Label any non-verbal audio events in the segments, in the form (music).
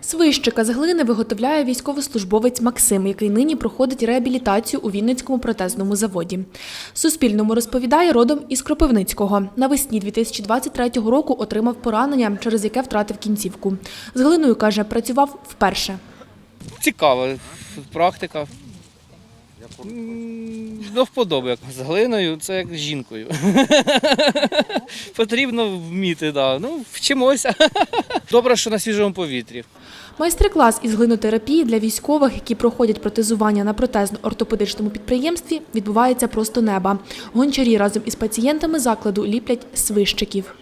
Свищика з глини виготовляє військовослужбовець Максим, який нині проходить реабілітацію у Вінницькому протезному заводі. Суспільному розповідає родом із Кропивницького. Навесні 2023 року отримав поранення, через яке втратив кінцівку. З глиною каже, працював вперше. Цікава практика. До вподоби, як з глиною, це як з жінкою. (laughs) Потрібно вміти, да. ну, вчимося. (laughs) Добре, що на свіжому повітрі. Майстер-клас із глинотерапії для військових, які проходять протезування на протезно-ортопедичному підприємстві, відбувається просто неба. Гончарі разом із пацієнтами закладу ліплять свищиків.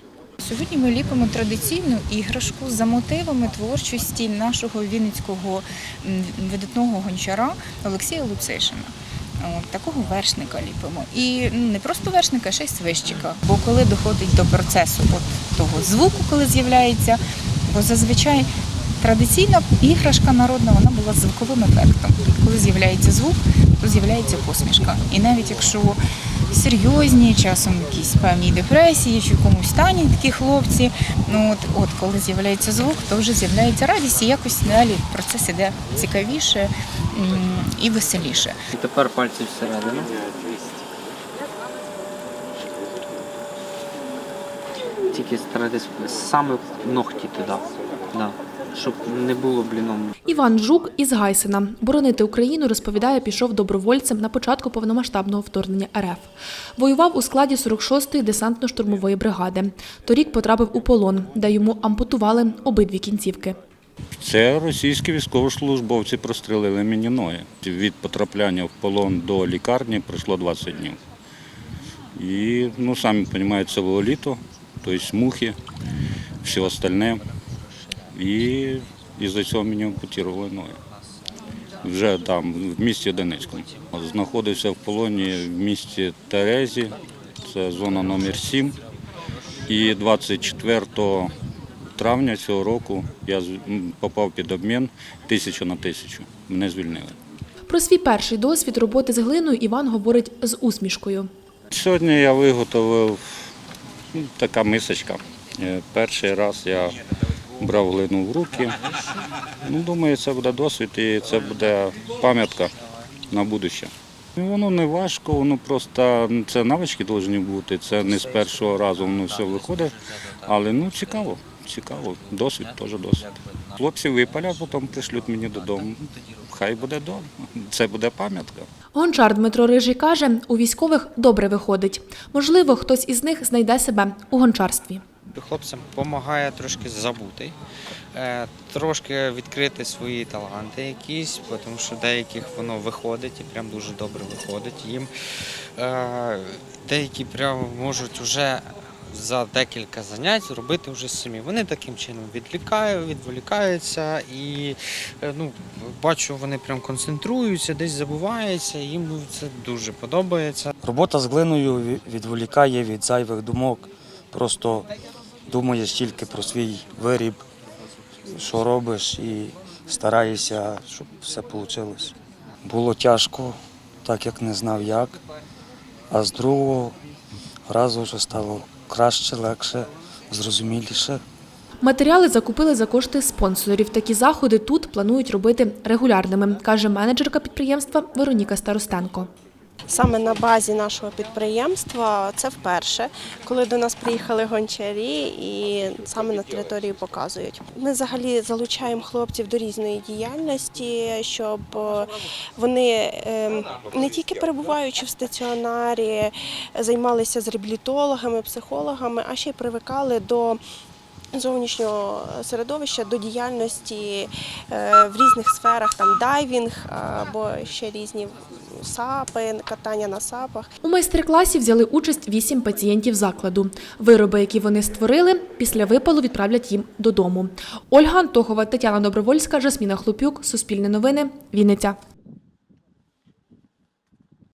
Сьогодні ми ліпимо традиційну іграшку за мотивами творчості нашого вінницького видатного гончара Олексія Луцишина. От, такого вершника ліпимо. І ну, не просто вершника, а ще й свищика. Бо коли доходить до процесу от того звуку, коли з'являється, бо зазвичай традиційна іграшка народна вона була звуковим ефектом. Коли з'являється звук, то з'являється посмішка. І навіть якщо серйозні, часом якісь певні депресії чи в якомусь стані такі хлопці. Ну от, от коли з'являється звук, то вже з'являється радість і якось далі процес іде цікавіше і веселіше. Тепер пальці всередину. Тільки старайтесь саме ногті туди. Да. Щоб не було бліном. Іван Жук із Гайсена. Боронити Україну, розповідає, пішов добровольцем на початку повномасштабного вторгнення РФ. Воював у складі 46-ї десантно-штурмової бригади. Торік потрапив у полон, де йому ампутували обидві кінцівки. Це російські військовослужбовці прострелили мені ноги. Від потрапляння в полон до лікарні пройшло 20 днів. І, ну, самі розумієте, це було літо, тобто мухи, все остальне. І із-за цього мені ампутували ноги. Вже там, в місті Донецькому. Знаходився в полоні в місті Терезі, це зона номер 7. І 24 травня цього року я попав під обмін тисячу на тисячу. Мене звільнили. Про свій перший досвід роботи з глиною Іван говорить з усмішкою. Сьогодні я виготовив така мисочка. Е, Перший раз я брав глину в руки. Ну, думаю, це буде досвід і це буде пам'ятка на будуще. Воно не важко, воно просто ну, це навички повинні бути. Це не з першого разу воно все виходить. Але ну цікаво, цікаво. Досвід теж досвід. Хлопці випалять, потім пришлють мені додому. Хай буде вдома. Це буде пам'ятка. Гончар Дмитро Рижий каже, у військових добре виходить. Можливо, хтось із них знайде себе у гончарстві. Хлопцям допомагає трошки забути, е, трошки відкрити свої таланти якісь, бо тому що деяких воно виходить і прям дуже добре виходить їм. Е, Деякі прям можуть вже за декілька занять робити вже самі. Вони таким чином відлікають, відволікаються і е, ну, бачу, вони прям концентруються, десь забуваються, їм ну, це дуже подобається. Робота з глиною відволікає від зайвих думок. Просто думаєш тільки про свій виріб, що робиш, і стараєшся, щоб все вийшло. Було тяжко, так як не знав як. А з другого разу вже стало краще, легше, зрозуміліше. Матеріали закупили за кошти спонсорів. Такі заходи тут планують робити регулярними, каже менеджерка підприємства Вероніка Старостенко. Саме на базі нашого підприємства це вперше, коли до нас приїхали гончарі і саме на території показують. Ми взагалі залучаємо хлопців до різної діяльності, щоб е, вони ем, не тільки перебуваючи в стаціонарі, займалися з реабілітологами, психологами, а ще й привикали до. Зовнішнього середовища до діяльності е, в різних сферах, там дайвінг або ще різні сапи, катання на сапах. У майстер-класі взяли участь вісім пацієнтів закладу. Вироби, які вони створили, після випалу відправлять їм додому. Ольга Антохова, Тетяна Добровольська, Жасміна Хлопюк, Суспільне новини, Вінниця.